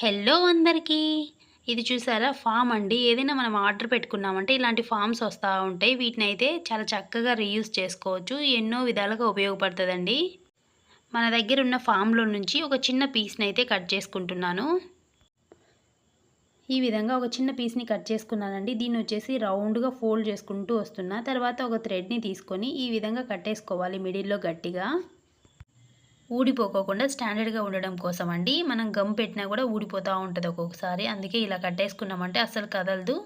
Hello అందరికీ. ఇది చూసారా? ఫామ్ అండి. ఏదైనా మనం ఆర్డర్ పెట్టుకున్నామంటే ఇలాంటి ఫామ్స్ వస్తూ ఉంటాయి. వీటిని అయితే చాలా చక్కగా రీయూజ్ చేసుకోవచ్చు. ఎన్నో విధాలుగా ఉపయోగపడుతుందండి. మన దగ్గర ఉన్న ఫామ్లో నుంచి ఒక చిన్న పీస్ని అయితే కట్ చేసుకుంటున్నాను. ఈ విధంగా ఒక చిన్న పీస్ని కట్ చేసుకున్నానండి. దీన్ని వచ్చేసి రౌండ్గా ఫోల్డ్ చేసుకుంటూ వస్తున్నా. తర్వాత ఒక థ్రెడ్ని తీసుకొని ఈ విధంగా కట్టేసుకోవాలి మిడిల్లో గట్టిగా. ఊడిపోకోకుండా స్టాండర్డ్గా ఉండడం కోసం అండి మనం గమ్ పెట్టినా కూడా ఊడిపోతూ ఉంటుంది ఒక్కొక్కసారి. అందుకే ఇలా కట్టేసుకున్నామంటే అస్సలు కదలదు.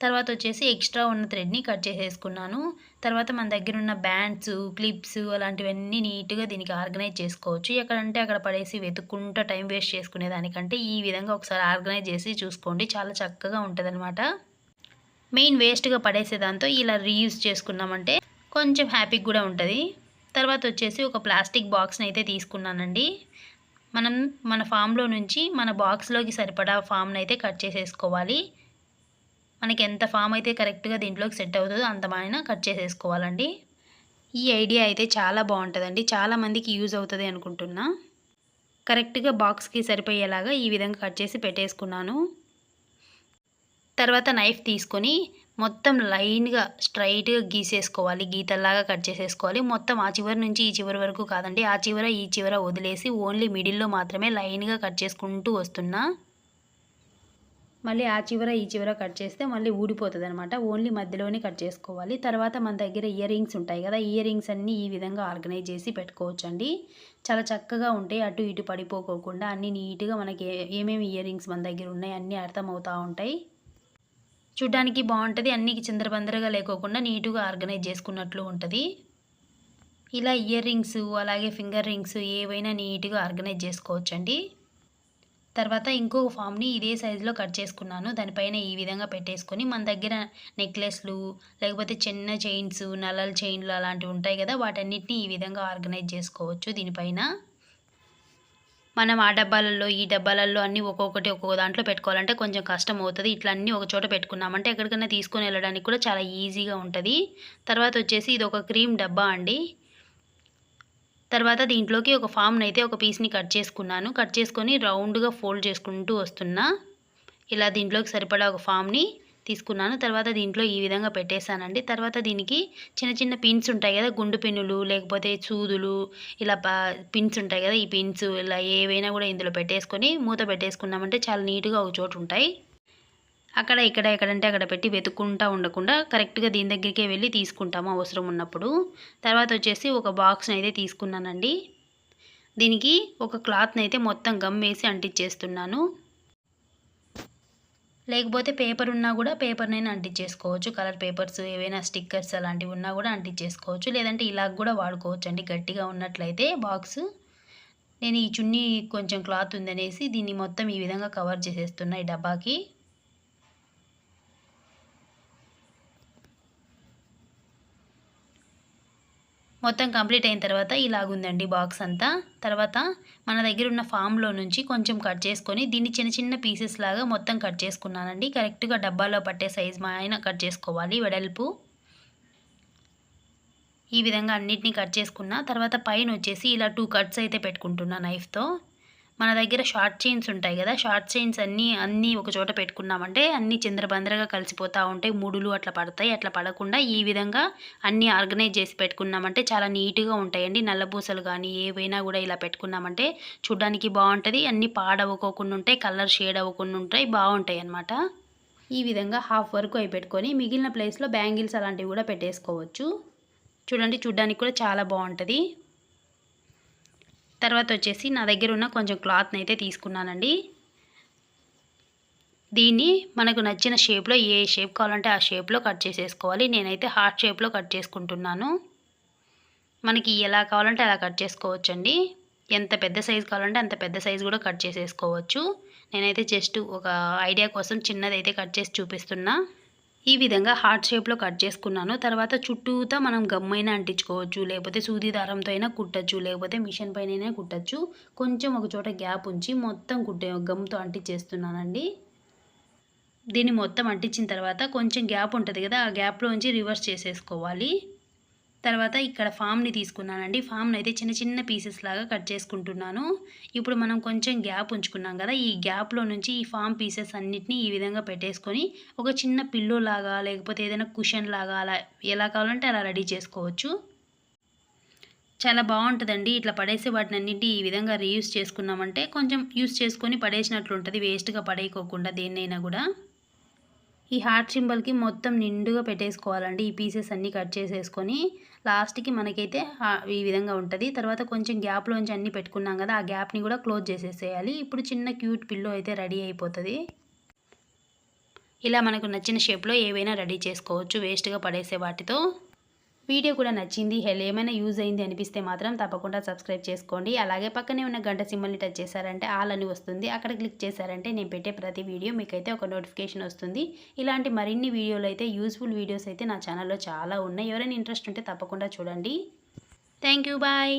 తర్వాత వచ్చేసి ఎక్స్ట్రా ఉన్న థ్రెడ్ని కట్ చేసేసుకున్నాను. తర్వాత మన దగ్గర ఉన్న బ్యాండ్స్ క్లిప్స్ అలాంటివన్నీ నీట్గా దీనికి ఆర్గనైజ్ చేసుకోవచ్చు. ఎక్కడంటే అక్కడ పడేసి వెతుక్కుంటూ టైం వేస్ట్ చేసుకునే దానికంటే ఈ విధంగా ఒకసారి ఆర్గనైజ్ చేసి చూసుకోండి. చాలా చక్కగా ఉంటుందన్నమాట. మెయిన్ వేస్ట్గా పడేసేదాంతో ఇలా రీయూజ్ చేసుకున్నామంటే కొంచెం హ్యాపీగా కూడా ఉంటుంది. తర్వాత వచ్చేసి ఒక ప్లాస్టిక్ బాక్స్ని అయితే తీసుకున్నానండి. మనం మన ఫామ్లో నుంచి మన బాక్స్లోకి సరిపడా ఫామ్ని అయితే కట్ చేసేసుకోవాలి. మనకి ఎంత ఫామ్ అయితే కరెక్ట్గా దీంట్లోకి సెట్ అవుతుందో అంతమైన కట్ చేసేసుకోవాలండి. ఈ ఐడియా అయితే చాలా బాగుంటుందండి. చాలామందికి యూజ్ అవుతుంది అనుకుంటున్నా. కరెక్ట్గా బాక్స్కి సరిపోయేలాగా ఈ విధంగా కట్ చేసి పెట్టేసుకున్నాను. తర్వాత నైఫ్ తీసుకొని మొత్తం లైన్గా స్ట్రైట్గా గీసేసుకోవాలి. గీతల్లాగా కట్ చేసేసుకోవాలి. మొత్తం ఆ చివరి నుంచి ఈ చివరి వరకు కాదండి ఆ చివర ఈ చివర వదిలేసి ఓన్లీ మిడిల్లో మాత్రమే లైన్గా కట్ చేసుకుంటూ వస్తున్నా. మళ్ళీ ఆ చివర ఈ చివర కట్ చేస్తే మళ్ళీ ఊడిపోతుంది అనమాట ఓన్లీ మధ్యలోనే కట్ చేసుకోవాలి. తర్వాత మన దగ్గర ఇయర్ రింగ్స్ ఉంటాయి కదా ఇయర్ రింగ్స్ అన్నీ ఈ విధంగా ఆర్గనైజ్ చేసి పెట్టుకోవచ్చండి. చాలా చక్కగా ఉంటాయి అటు ఇటు పడిపోకోకుండా అన్నీ నీట్గా మనకి ఏమేమి ఇయర్ రింగ్స్ మన దగ్గర ఉన్నాయి అన్నీ అర్థమవుతూ ఉంటాయి. చూడ్డానికి బాగుంటుంది అన్నీ చిందరబందరగా లేకోకుండా నీట్గా ఆర్గనైజ్ చేసుకున్నట్లు ఉంటుంది. ఇలా ఇయర్ రింగ్స్ అలాగే ఫింగర్ రింగ్స్ ఏవైనా నీట్గా ఆర్గనైజ్ చేసుకోవచ్చండి. తర్వాత ఇంకో ఫామ్ని ఇదే సైజులో కట్ చేసుకున్నాను. దానిపైన ఈ విధంగా పెట్టేసుకొని మన దగ్గర నెక్లెస్లు లేకపోతే చిన్న చైన్స్ నల్లల చైన్లు అలాంటివి ఉంటాయి కదా వాటన్నిటిని ఈ విధంగా ఆర్గనైజ్ చేసుకోవచ్చు దీనిపైన. మనం ఆ డబ్బాలలో ఈ డబ్బాలలో అన్నీ ఒక్కొక్కటి ఒక్కొక్క దాంట్లో పెట్టుకోవాలంటే కొంచెం కష్టం అవుతుంది. ఇట్లా అన్నీ ఒక చోట పెట్టుకున్నామంటే ఎక్కడికైనా తీసుకొని వెళ్ళడానికి కూడా చాలా ఈజీగా ఉంటుంది. తర్వాత వచ్చేసి ఇది ఒక క్రీమ్ డబ్బా అండి. తర్వాత దీంట్లోకి ఒక ఫామ్ని అయితే ఒక పీస్ని కట్ చేసుకున్నాను. కట్ చేసుకొని రౌండ్గా ఫోల్డ్ చేసుకుంటూ వస్తున్నా. ఇలా దీంట్లోకి సరిపడా ఒక ఫామ్ని తీసుకున్నాను. తర్వాత దీంట్లో ఈ విధంగా పెట్టేశానండి. తర్వాత దీనికి చిన్న చిన్న పిన్స్ ఉంటాయి కదా గుండు పిన్నులు లేకపోతే సూదులు ఇలా పిన్స్ ఉంటాయి కదా ఈ పిన్స్ ఇలా ఏవైనా కూడా ఇందులో పెట్టేసుకొని మూత పెట్టేసుకున్నామంటే చాలా నీట్గా ఒక చోటు ఉంటాయి. అక్కడ ఇక్కడ ఎక్కడంటే అక్కడ పెట్టి వెతుక్కుంటూ ఉండకుండా కరెక్ట్గా దీని దగ్గరికే వెళ్ళి తీసుకుంటాము అవసరం ఉన్నప్పుడు. తర్వాత వచ్చేసి ఒక బాక్స్ని అయితే తీసుకున్నానండి. దీనికి ఒక క్లాత్ని అయితే మొత్తం గమ్ వేసి అంటించేస్తున్నాను. లేకపోతే పేపర్ ఉన్నా కూడా పేపర్నైనా అంటించేసుకోవచ్చు. కలర్ పేపర్స్ ఏవైనా స్టిక్కర్స్ అలాంటివి ఉన్నా కూడా అంటించేసుకోవచ్చు. లేదంటే ఇలా కూడా వాడుకోవచ్చు అండి గట్టిగా ఉన్నట్లయితే బాక్స్. నేను ఈ చున్నీ కొంచెం క్లాత్ ఉందనేసి దీన్ని మొత్తం ఈ విధంగా కవర్ చేసేస్తున్నా ఈ డబ్బాకి. మొత్తం కంప్లీట్ అయిన తర్వాత ఇలాగుందండి బాక్స్ అంతా. తర్వాత మన దగ్గర ఉన్న ఫామ్లో నుంచి కొంచెం కట్ చేసుకొని దీన్ని చిన్న చిన్న పీసెస్ లాగా మొత్తం కట్ చేసుకున్నానండి. కరెక్ట్గా డబ్బాలో పట్టే సైజ్ మా ఆయన కట్ చేసుకోవాలి వెడల్పు. ఈ విధంగా అన్నిటినీ కట్ చేసుకున్న తర్వాత పైన వచ్చేసి ఇలా టూ కట్స్ అయితే పెట్టుకుంటున్నా నైఫ్తో. మన దగ్గర షార్ట్ చైన్స్ ఉంటాయి కదా షార్ట్ చైన్స్ అన్నీ అన్నీ ఒక చోట పెట్టుకున్నామంటే అన్నీ చిందరబందరగా కలిసిపోతూ ఉంటాయి ముడులు అట్లా పడతాయి అట్లా పడకుండా ఈ విధంగా అన్నీ ఆర్గనైజ్ చేసి పెట్టుకున్నామంటే చాలా నీట్గా ఉంటాయండి. నల్లబూసలు కానీ ఏవైనా కూడా ఇలా పెట్టుకున్నామంటే చూడ్డానికి బాగుంటుంది. అన్నీ పాడవ్వకోకుండా ఉంటాయి కలర్ షేడ్ అవ్వకుండా ఉంటాయి బాగుంటాయి అన్నమాట. ఈ విధంగా హాఫ్ వరకు అవి పెట్టుకొని మిగిలిన ప్లేస్లో బ్యాంగిల్స్ అలాంటివి కూడా పెట్టేసుకోవచ్చు. చూడండి చూడ్డానికి కూడా చాలా బాగుంటుంది. తర్వాత వచ్చేసి నా దగ్గర ఉన్న కొంచెం క్లాత్ని అయితే తీసుకున్నానండి. దీన్ని మనకు నచ్చిన షేప్లో ఏ షేప్ కావాలంటే ఆ షేప్లో కట్ చేసేసుకోవాలి. నేనైతే హార్ట్ షేప్లో కట్ చేసుకుంటున్నాను. మనకి ఎలా కావాలంటే అలా కట్ చేసుకోవచ్చండి. ఎంత పెద్ద సైజు కావాలంటే అంత పెద్ద సైజు కూడా కట్ చేసేసుకోవచ్చు. నేనైతే జస్ట్ ఒక ఐడియా కోసం చిన్నదైతే కట్ చేసి చూపిస్తున్నా. ఈ విధంగా హార్ట్ షేప్లో కట్ చేసుకున్నాను. తర్వాత చుట్టూతా మనం గమ్మైనా అంటించుకోవచ్చు లేకపోతే సూది దారంతో అయినా కుట్టచ్చు లేకపోతే మిషన్ పైన కుట్టచ్చు. కొంచెం ఒక చోట గ్యాప్ ఉంచి మొత్తం కుట్టే గమ్తో అంటించేస్తున్నానండి. దీన్ని మొత్తం అంటించిన తర్వాత కొంచెం గ్యాప్ ఉంటుంది కదా ఆ గ్యాప్లో ఉంచి రివర్స్ చేసేసుకోవాలి. తర్వాత ఇక్కడ ఫామ్ని తీసుకున్నానండి. ఫామ్ని అయితే చిన్న చిన్న పీసెస్ లాగా కట్ చేసుకుంటున్నాను. ఇప్పుడు మనం కొంచెం గ్యాప్ ఉంచుకున్నాం కదా ఈ గ్యాప్లో నుంచి ఈ ఫామ్ పీసెస్ అన్నిటిని ఈ విధంగా పెట్టేసుకొని ఒక చిన్న పిల్లో లాగా లేకపోతే ఏదైనా కుషన్ లాగా అలా ఎలా కావాలంటే అలా రెడీ చేసుకోవచ్చు. చాలా బాగుంటుందండి. ఇట్లా పడేసే వాటిని అన్నింటి ఈ విధంగా రీయూస్ చేసుకున్నామంటే కొంచెం యూస్ చేసుకొని పడేసినట్లు ఉంటుంది వేస్ట్గా పడేయకోకుండా దేన్నైనా కూడా. ఈ హార్ట్ సింబల్కి మొత్తం నిండుగా పెట్టేసుకోవాలండి. ఈ పీసెస్ అన్నీ కట్ చేసేసుకొని లాస్ట్కి మనకైతే ఈ విధంగా ఉంటుంది. తర్వాత కొంచెం గ్యాప్లోంచి అన్నీ పెట్టుకున్నాం కదా ఆ గ్యాప్ని కూడా క్లోజ్ చేసేసేయాలి. ఇప్పుడు చిన్న క్యూట్ పిల్లో అయితే రెడీ అయిపోతుంది. ఇలా మనకు నచ్చిన షేప్లో ఏవైనా రెడీ చేసుకోవచ్చు వేస్ట్గా పడేసే వాటితో. వీడియో కూడా నచ్చింది. హెల్ ఏమైనా యూజ్ అయింది అనిపిస్తే మాత్రం తప్పకుండా సబ్స్క్రైబ్ చేసుకోండి. అలాగే పక్కనే ఉన్న గంట సింబల్ని టచ్ చేశారంటే ఆల్ అని వస్తుంది. అక్కడ క్లిక్ చేశారంటే నేను పెట్టే ప్రతి వీడియో మీకైతే ఒక నోటిఫికేషన్ వస్తుంది. ఇలాంటి మరిన్ని వీడియోలు అయితే యూస్ఫుల్ వీడియోస్ అయితే నా ఛానల్లో చాలా ఉన్నాయి. ఎవరైనా ఇంట్రెస్ట్ ఉంటే తప్పకుండా చూడండి. Thank you. బాయ్.